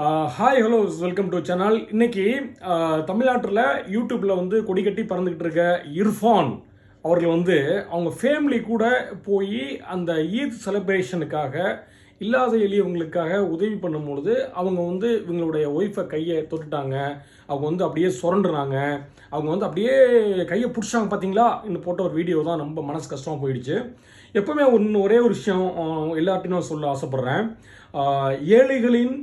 Hi hello welcome to channel இன்னைக்கு தமிழ்நாட்டில் யூடியூப்பில் வந்து கொடி கட்டி பறந்துக்கிட்டு இருக்க இர்ஃபான் அவர்கள் வந்து அவங்க ஃபேமிலி கூட போய் அந்த ஈத் செலிப்ரேஷனுக்காக இல்லாத எளியவங்களுக்காக உதவி பண்ணும்பொழுது அவங்க வந்து இவங்களுடைய ஒய்ஃபை கையை தொட்டுட்டாங்க. அவங்க வந்து அப்படியே சுரண்டுனாங்க. அவங்க வந்து அப்படியே கையை பிடிச்சாங்க பார்த்தீங்களா இந்த போட்ட ஒரு வீடியோ தான் ரொம்ப மனசு கஷ்டமாக போயிடுச்சு. எப்பவுமே ஒன்று ஒரே ஒரு விஷயம் அஹ், எல்லார்ட்டையும் நான் சொல்ல ஆசைப்பட்றேன். ஏழைகளின்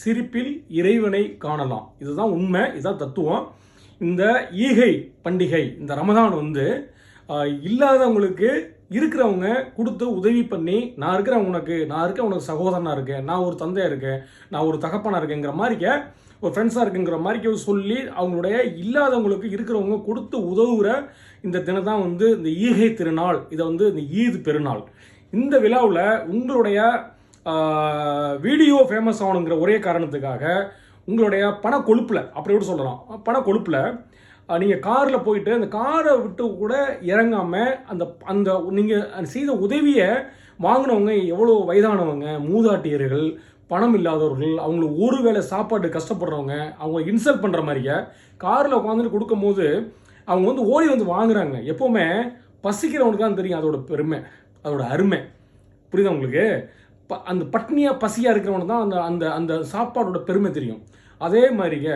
சிரிப்பில் இறைவனை காணலாம். இதுதான் உண்மை இதுதான் தத்துவம். இந்த ஈகை பண்டிகை இந்த ரமதான் வந்து இல்லாதவங்களுக்கு இருக்கிறவங்க கொடுத்து உதவி பண்ணி நான் இருக்கிறேன் உனக்கு நான் இருக்கேன் உனக்கு சகோதரனாக இருக்கேன் நான் ஒரு தந்தையாக இருக்கேன் நான் ஒரு தகப்பனாக இருக்கேங்கிற மாதிரிக்க ஒரு ஃப்ரெண்ட்ஸாக இருக்குங்கிற மாதிரி சொல்லி அவங்களுடைய இல்லாதவங்களுக்கு இருக்கிறவங்க கொடுத்து உதவுகிற இந்த தினம் தான் வந்து இந்த ஈகை திருநாள் இதை வந்து இந்த ஈத் பெருநாள். இந்த விழாவில் உங்களுடைய வீடியோ ஃபேமஸ் ஆகணுங்கிற ஒரே காரணத்துக்காக உங்களுடைய பண கொழுப்பில் அப்படி கூட சொல்லலாம் பண கொழுப்பில் நீங்கள் காரில் போயிட்டு அந்த காரை விட்டு கூட இறங்காமல் அந்த அந்த நீங்கள் செய்த உதவியை வாங்கினவங்க எவ்வளோ வயதானவங்க மூதாட்டியர்கள் பணம் இல்லாதவர்கள் அவங்களுக்கு ஒரு வேளை சாப்பாடு கஷ்டப்படுறவங்க அவங்க இன்சல்ட் பண்ணுற மாதிரியே? காரில் உட்காந்துட்டு கொடுக்கும்போது அவங்க வந்து ஓடி வந்து வாங்குறாங்க. எப்போவுமே பசிக்கிறவனுக்கு தான் தெரியும் அதோட பெருமை அதோட அருமை. புரியுதா உங்களுக்கு? ப அந்த பட்னியாக பசியாக இருக்கிறவனுக்கு தான் அந்த அந்த அந்த சாப்பாடோட பெருமை தெரியும். அதே மாதிரிங்க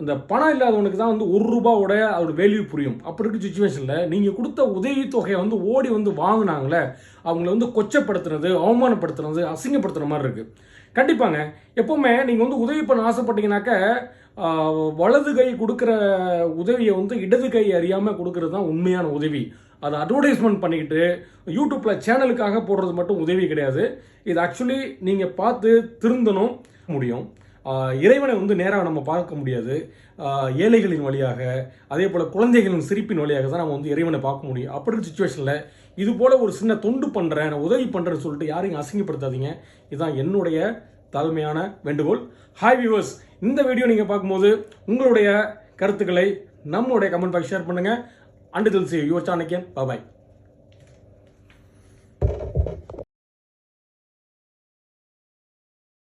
அந்த பணம் இல்லாதவனுக்கு தான் வந்து ஒரு ரூபாவோட அதோட வேல்யூ புரியும். அப்படி இருக்க சுச்சுவேஷனில் நீங்கள் கொடுத்த உதவித்தொகையை வந்து ஓடி வந்து வாங்கினாங்களே அவங்கள வந்து கொச்சப்படுத்துறது அவமானப்படுத்துறது அசிங்கப்படுத்துகிற மாதிரி இருக்குது கண்டிப்பாங்க. எப்போவுமே நீங்கள் வந்து உதவி பண்ண ஆசைப்பட்டீங்கன்னாக்க வலது கை கொடுக்குற உதவியை வந்து இடது கை அறியாமல் கொடுக்கறது தான் உண்மையான உதவி. அதை அட்வர்டைஸ்மெண்ட் பண்ணிக்கிட்டு யூடியூப்பில் சேனலுக்காக போடுறது மட்டும் உதவி கிடையாது. இது ஆக்சுவலி நீங்கள் பார்த்து திருந்தணும் முடியும். இறைவனை வந்து நேராக நம்ம பார்க்க முடியாது. ஏழைகளின் வழியாக அதே போல் குழந்தைகளின் சிரிப்பின் வழியாக தான் நம்ம வந்து இறைவனை பார்க்க முடியும். அப்படி சுச்சுவேஷனில் இது போல் ஒரு சின்ன தொண்டு பண்ணுறேன் நான் உதவி பண்ணுறேன்னு சொல்லிட்டு யாரையும் அசிங்கப்படுத்தாதீங்க. இதுதான் என்னுடைய தாழ்மையான வேண்டுகோள். ஹாய் வியூவர்ஸ் இந்த வீடியோ நீங்கள் பார்க்கும்போது உங்களுடைய கருத்துக்களை நம்மளுடைய கமெண்ட் பாக்ஸ் ஷேர் பண்ணுங்கள் and till see your Chanakyan பாபாய்